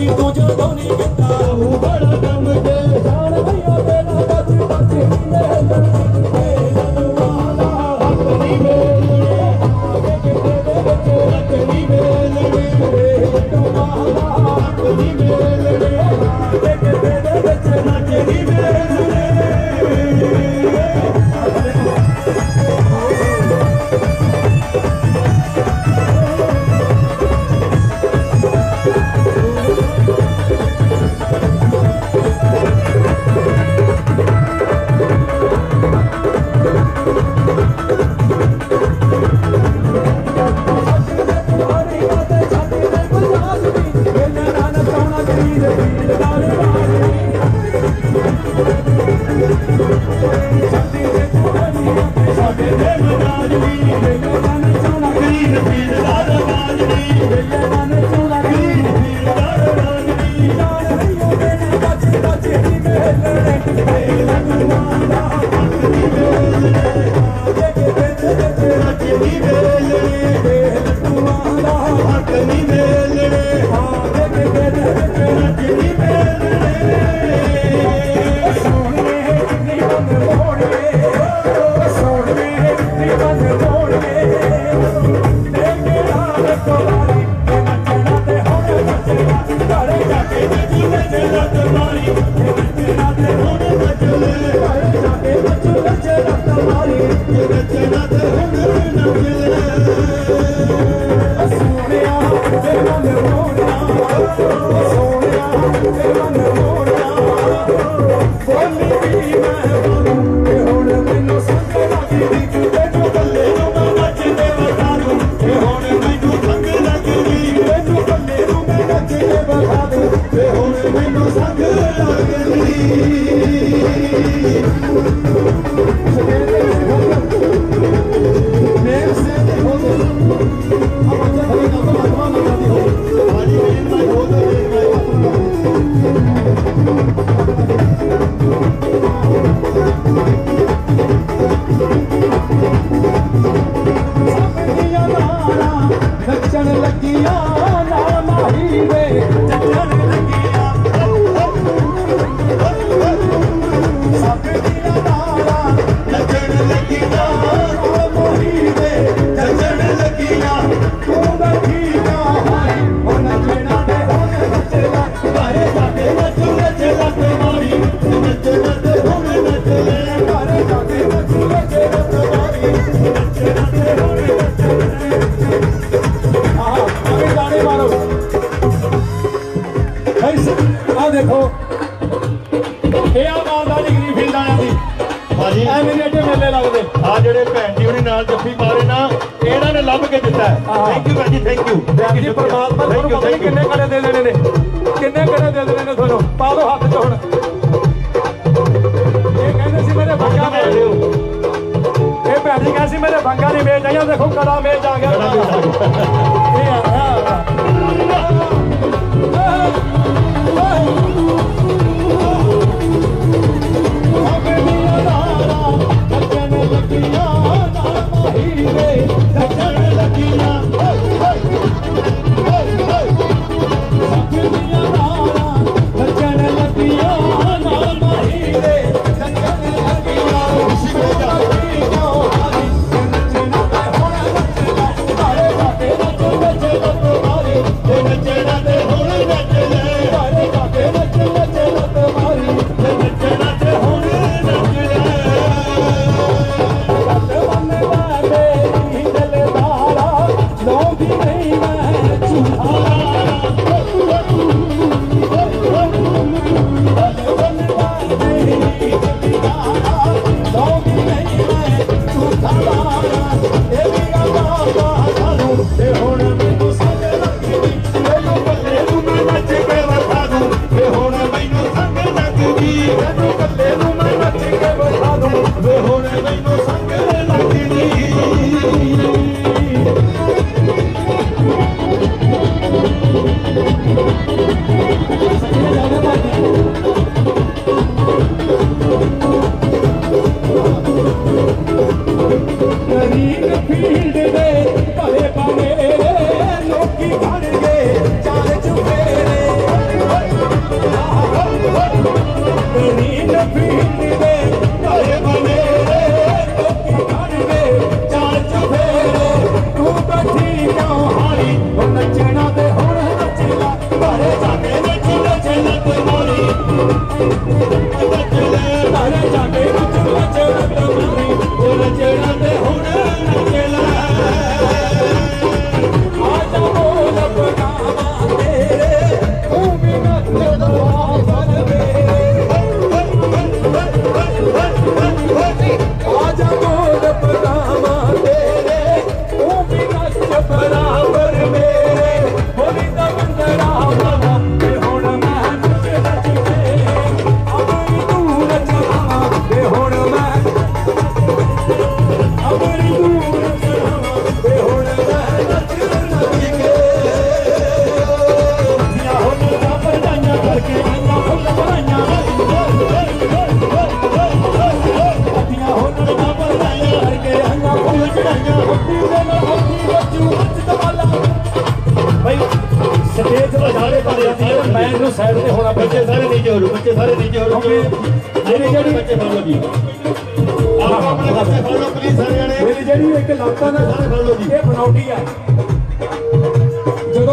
ਸੱਚੀ ਤੂੰ ਜਦੋਂ ਨਹੀਂ ਕੀਤਾ। ਉਹ ਬੜਾ ਕੰਮ ਤੇ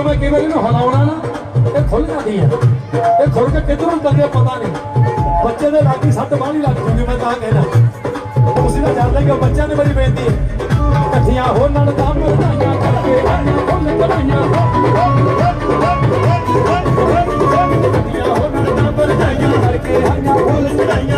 ਮੈਂ ਕਈ ਇਹਨੂੰ ਹਲਾਉਣਾ ਨਾ, ਇਹ ਖੁੱਲ ਜਾਂਦੀ ਹੈ। ਇਹ ਖੁੱਲ ਕੇ ਕਿੱਧਰੋਂ ਕਰਦੇ ਪਤਾ ਨਹੀਂ। ਬੱਚੇ ਦੇ ਲਾਗੀ ਸੱਤ ਬਾਣੀ ਲੱਗ ਜੂਗੀ ਮੈਂ ਤਾਂ ਕਹਿਣਾ ਤੁਸੀਂ ਤਾਂ ਜਾਣਦੇ ਕਿ ਬੱਚਿਆਂ ਨੇ ਮੇਰੀ ਬੇਨਤੀ ਹੈ। ਇਕੱਠੀਆਂ ਹੋਣਨ ਤਾਂ ਮਰਦਾਈਆਂ ਮਰਦਾਈਆਂ ਕਰਕੇ ਆਈਆਂ ਫੁੱਲ ਕਰਾਈਆਂ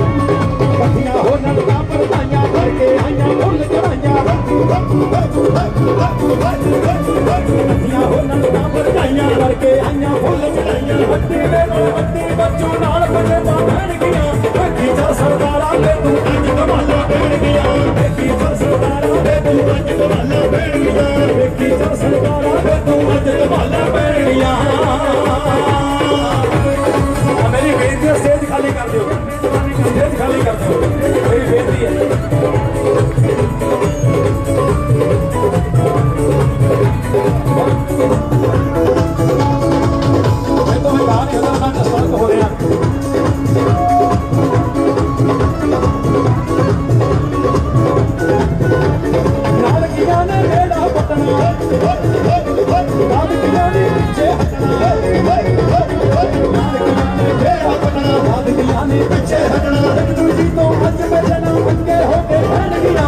ਦੁਨੀਆ ਪਿੱਛੇ ਹਟਣਾ ਇੱਕ ਦੂਜੀ ਤੋਂ ਅੱਜ ਮੈਂ ਜਨਮ ਮੰਗੇ ਹੋ ਕੇ ਰਹਿਣ ਗਿਆ।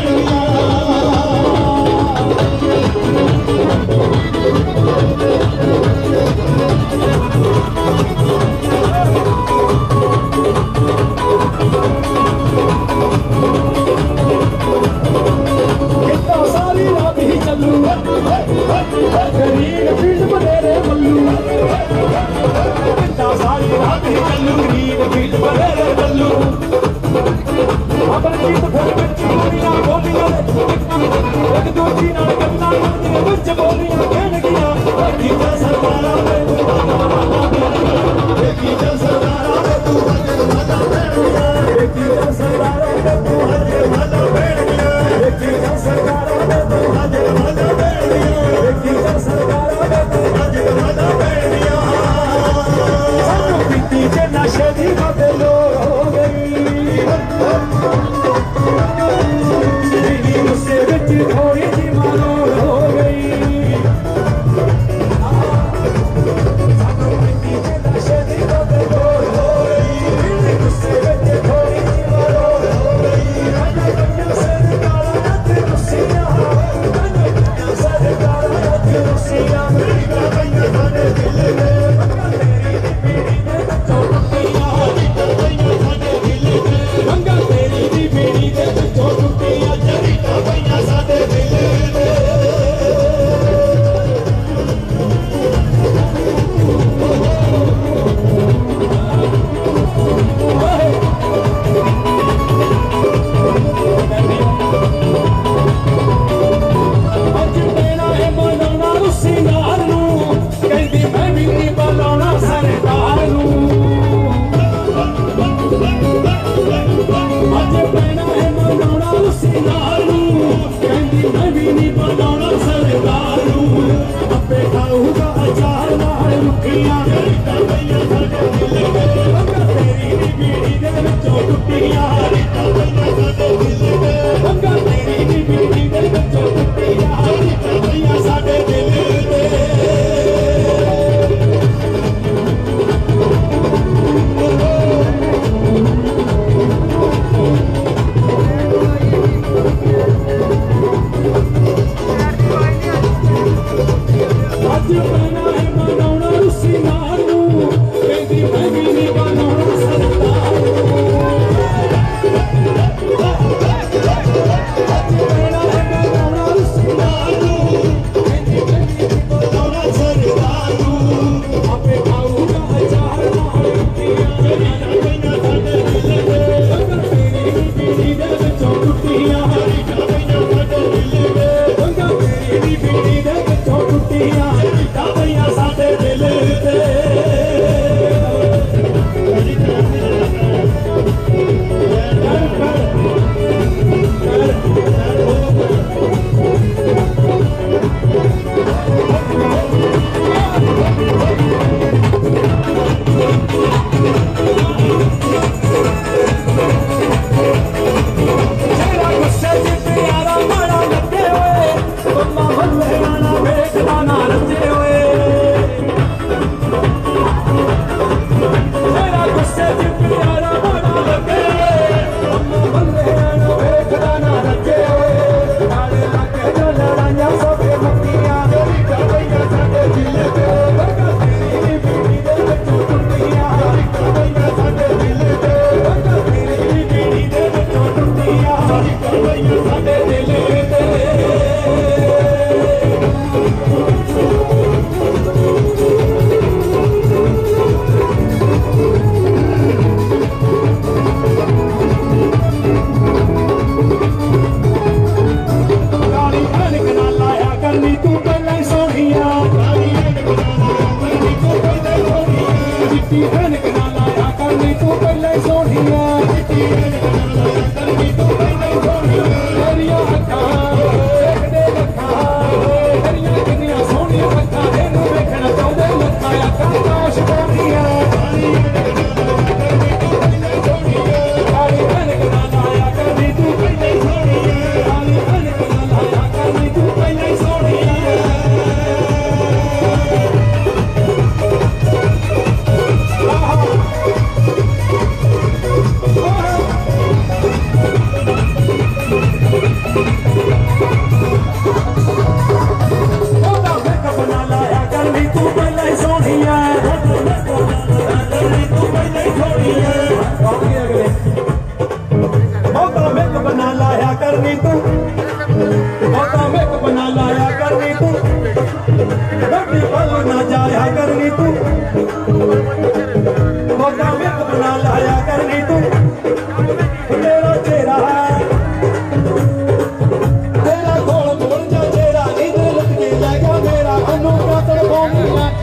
Don't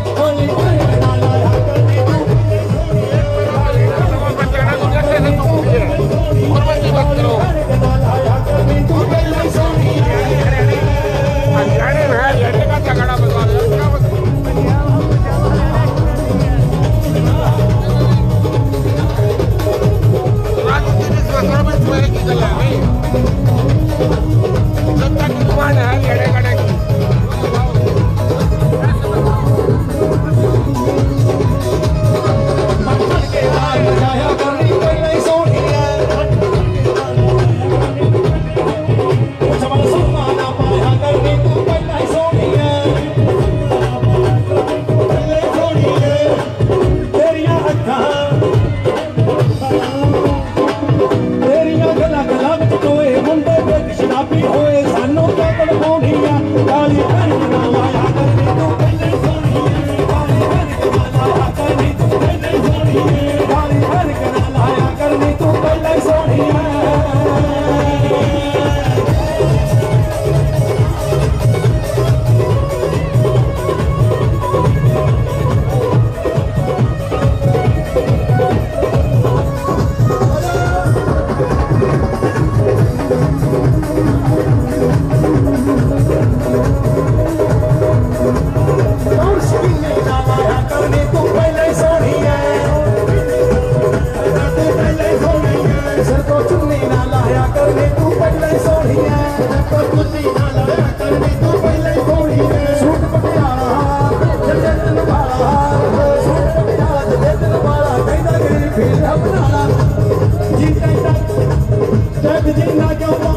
Thank you.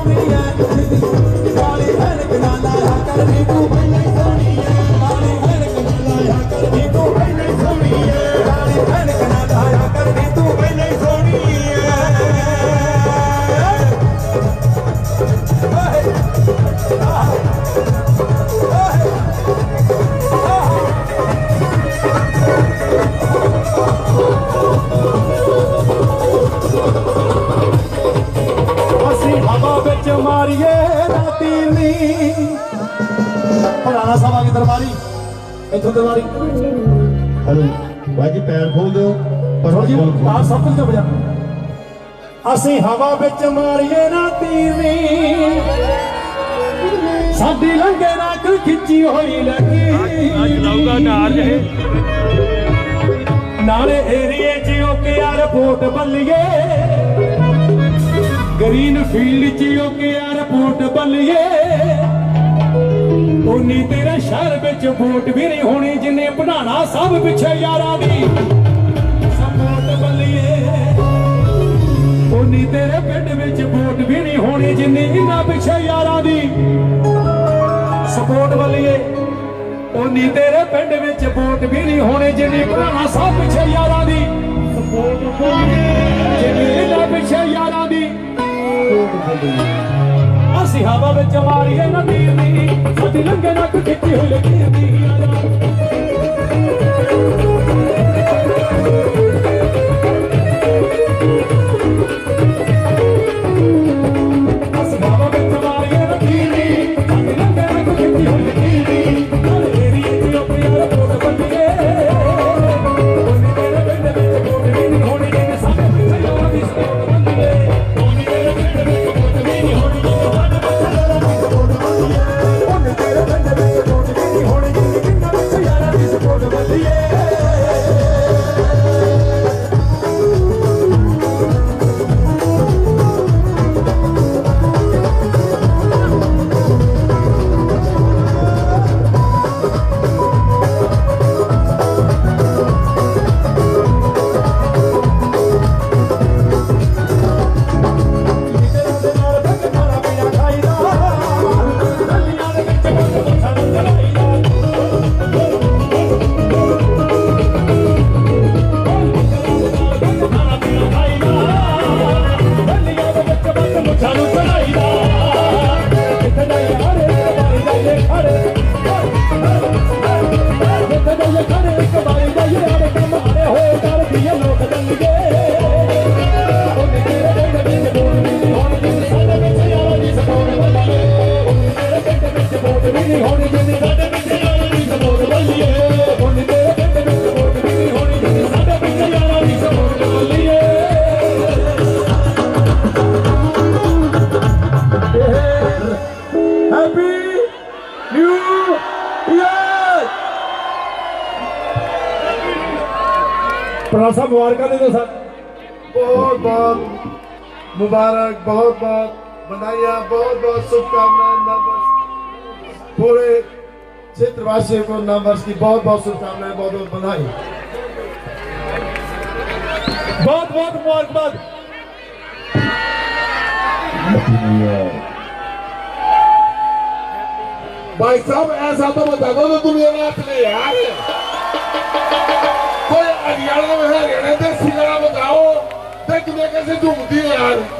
ਇੱਥੋਂ ਦਰਬਾਰੀ ਹਲੋ ਬਾਜੀ ਪੈਰ ਖੋਲ ਦਿਓ। ਪਰ ਜੀ ਆ ਸਭ ਕੁਝ ਵਜਾ। ਅਸੀਂ ਹਵਾ ਵਿੱਚ ਮਾਰੀਏ ਨਾ ਤੀਵੀ। ਸਾਡੀ ਲੰਗੇ ਨਾ ਕੋਈ ਖਿੱਚੀ ਹੋਈ ਲੱਗੀ। ਅੱਜ ਲਾਊਗਾ ਨਾਰ ਇਹ ਨਾਲੇ ਏਰੀਏ 'ਚ ਉਹ ਕਿਆਰ ਵੋਟ ਬੱਲੀਏ ਗ੍ਰੀਨ ਫੀਲਡ 'ਚ ਉਹ ਕਿਆਰ ਵੋਟ ਬੱਲੀਏ ਉਨੀ ਤੇਰੇ ਸ਼ਹਿਰ ਵਿੱਚ ਵੋਟ ਵੀ ਨਹੀਂ ਹੋਣੀ, ਜਿੰਨੇ ਬਣਾਣਾ ਸਭ ਪਿੱਛੇ ਯਾਰਾਂ ਦੀ। ਸਪੋਰਟ ਬੱਲੀਏ ਉਨੀ ਤੇਰੇ ਪਿੰਡ ਵਿੱਚ ਵੋਟ ਵੀ ਨਹੀਂ ਹੋਣੀ, ਜਿੰਨੀ ਇਹਨਾਂ ਪਿੱਛੇ ਯਾਰਾਂ ਦੀ। ਸਪੋਰਟ ਬੱਲੀਏ ਉਨੀ ਤੇਰੇ ਪਿੰਡ ਵਿੱਚ ਵੋਟ ਵੀ ਨਹੀਂ ਹੋਣੀ, ਜਿੰਨੀ ਬਣਾਣਾ ਸਭ ਪਿੱਛੇ ਯਾਰਾਂ ਦੀ। ਸਪੋਰਟ ਬੱਲੀਏ, ਜਿੰਨੀ ਇਹਨਾਂ ਪਿੱਛੇ ਯਾਰਾਂ ਦੀ। ਅਸੀਂ ਹਵਾ ਵਿੱਚ ਮਾਰੀਏ ਨਦੀ ਦੀ ਸਾਡੀ ਲੰਗੇ ਨਾ ਕੋਈ ਖਿੱਚੀ ਹੋਈ ਲਕੀਰ ਦੀ ਯਾਰਾਂ ਅਸੀਂ बहुत मुबारक बहुत बहुत बधाइयाँ बहुत बहुत शुभकामनाएं नववर्ष पूरे क्षेत्रवासियों को नववर्ष की बहुत बहुत शुभकामनाएं बहुत बहुत बधाई ਬਹੁਤ ਬਹੁਤ ਮੁਬਾਰਕਬਾਦ भाई साहब ऐसा तो बता दो तो दुनिया रात ले यार कोई हरियाणा में हरियाणा से सिंगड़ा बताओ देख दुनिया कैसे झूमती है यार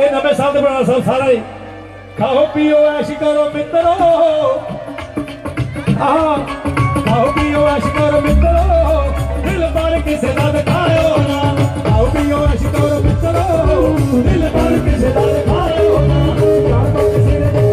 ਇਹ ਨਵੇਂ ਸ਼ਬਦ ਬਣਾ ਸਭ ਸਾਰਾ ਹੀ। ਖਾਓ, ਪੀਓ, ਐਸ਼ ਕਰੋ ਮਿੱਤਰੋ। ਆਹ, ਖਾਓ, ਪੀਓ, ਐਸ਼ ਕਰੋ ਮਿੱਤਰੋ। ਦਿਲ ਪਰ ਕਿਸੇ ਦਾ ਦੁਖਾਇਓ ਨਾ। ਖਾਓ, ਪੀਓ, ਐਸ਼ ਕਰੋ ਮਿੱਤਰੋ। ਦਿਲ ਪਰ ਕਿਸੇ ਦਾ ਦੁਖਾਇਓ ਨਾ। ਯਾਰ ਬਾ ਕਿਸੇ ਦੇ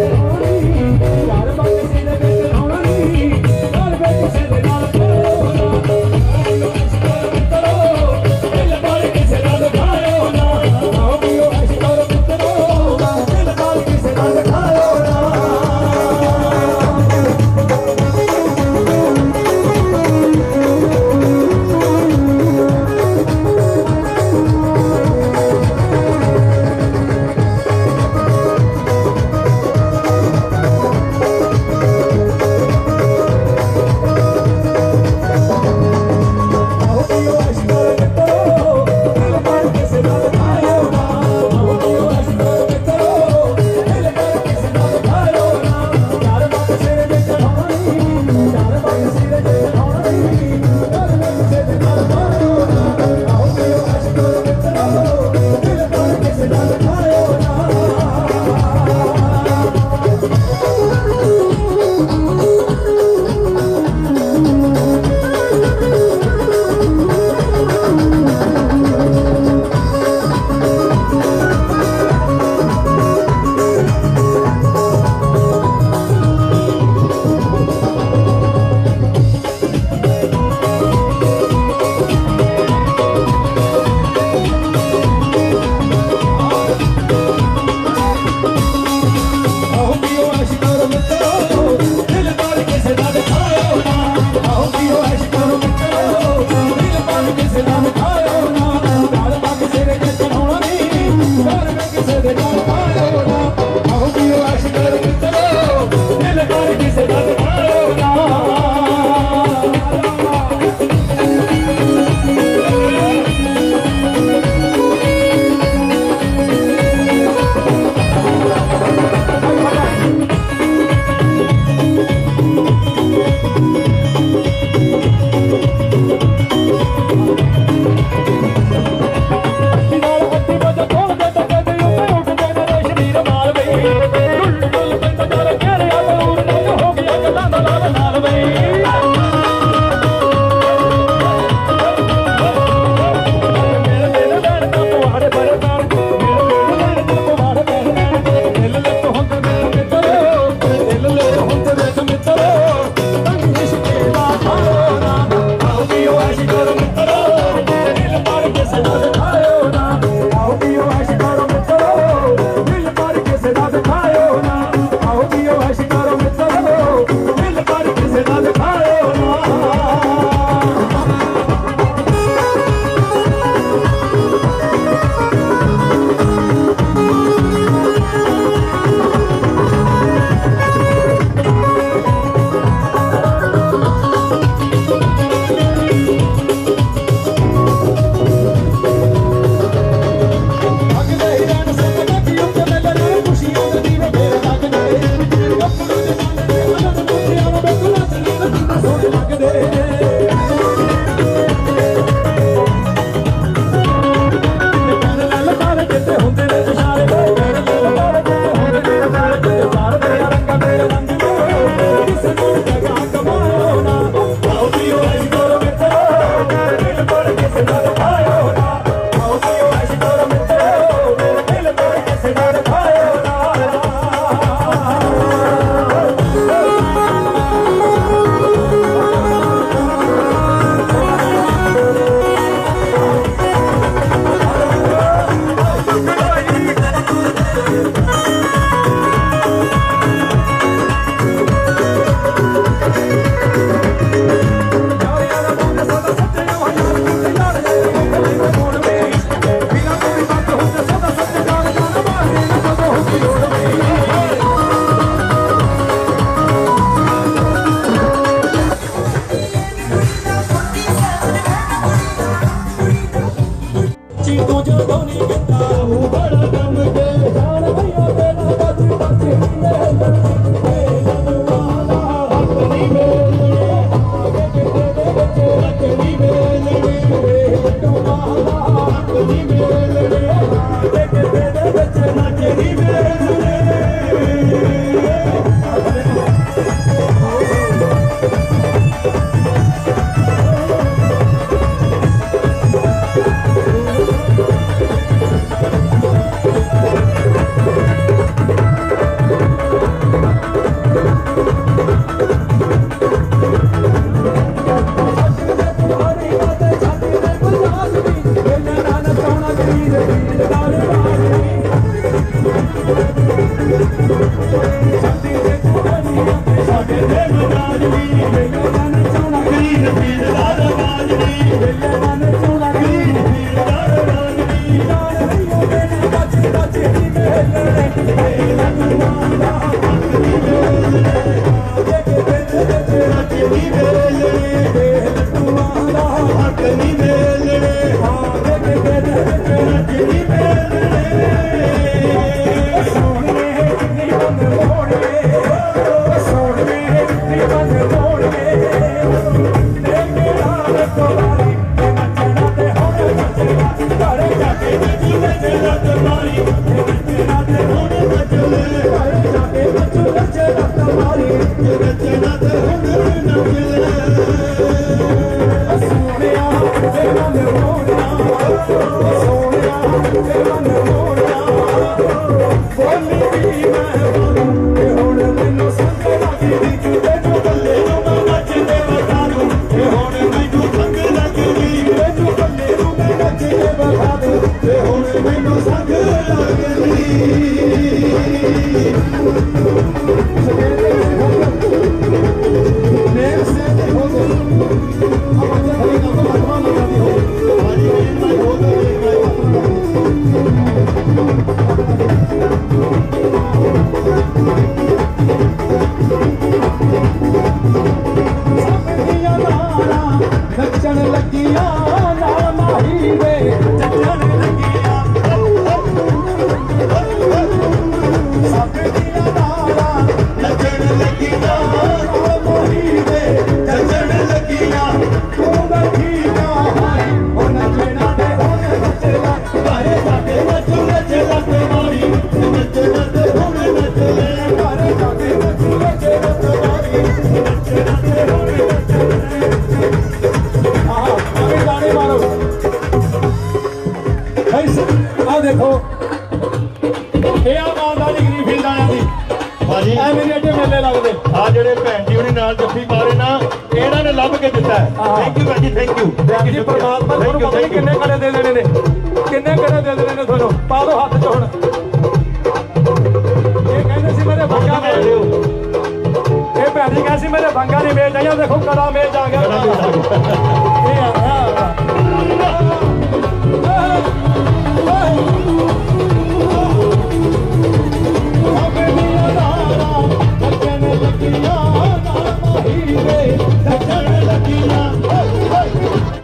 ਜਦੋਂ ਨਹੀਂ ਕੀਤਾ ਉਹ ਬੜਾ ਕੰਮ Hallelujah.